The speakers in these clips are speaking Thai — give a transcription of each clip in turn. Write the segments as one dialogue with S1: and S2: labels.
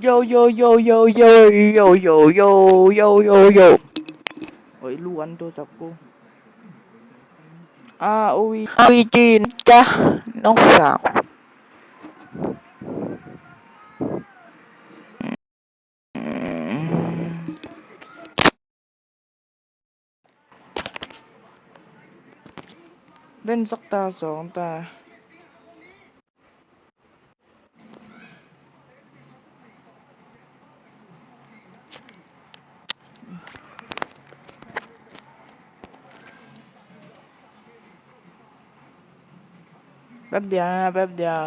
S1: Yo yo yo yo yo yo yo yo yo yo yo. Ôi lu ăn tôi chọc cô. À ui, ui, chín cha nó sao. Lên giấc ta xuống ta. แป๊บเดียวแป๊บเดียว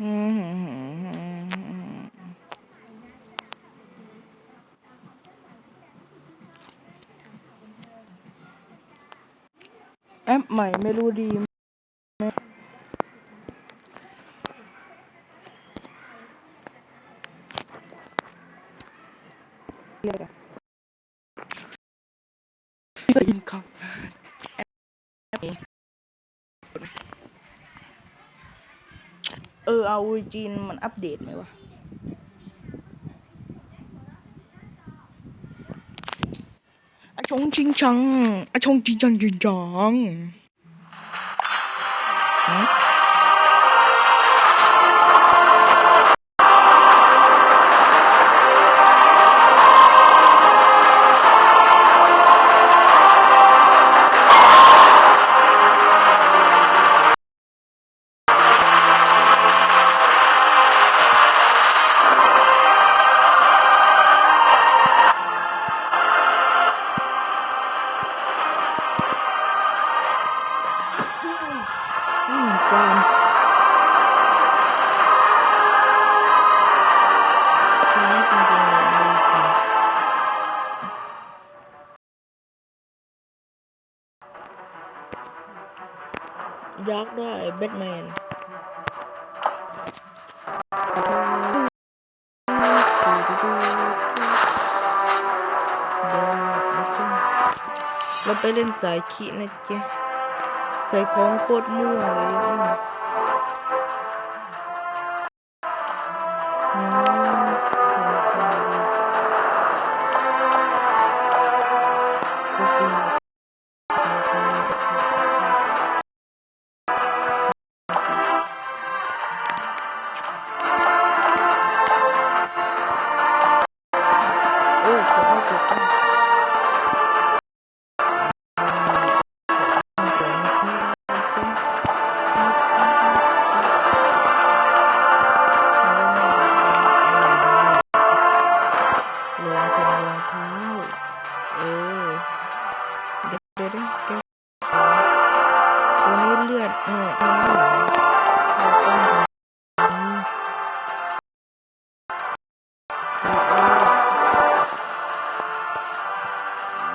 S1: อืม แอปใหม่ไม่รู้ดีไหมใส่ยินคองเออเอาจีนมันอัปเดตไหมวะ ชงชิงจังอะชงชิงจังชิงจัง ยักษ์ได้แบทแมนเราไปเล่นสายขีนะเจ๊ ใส่ของโคตรมั่วเลย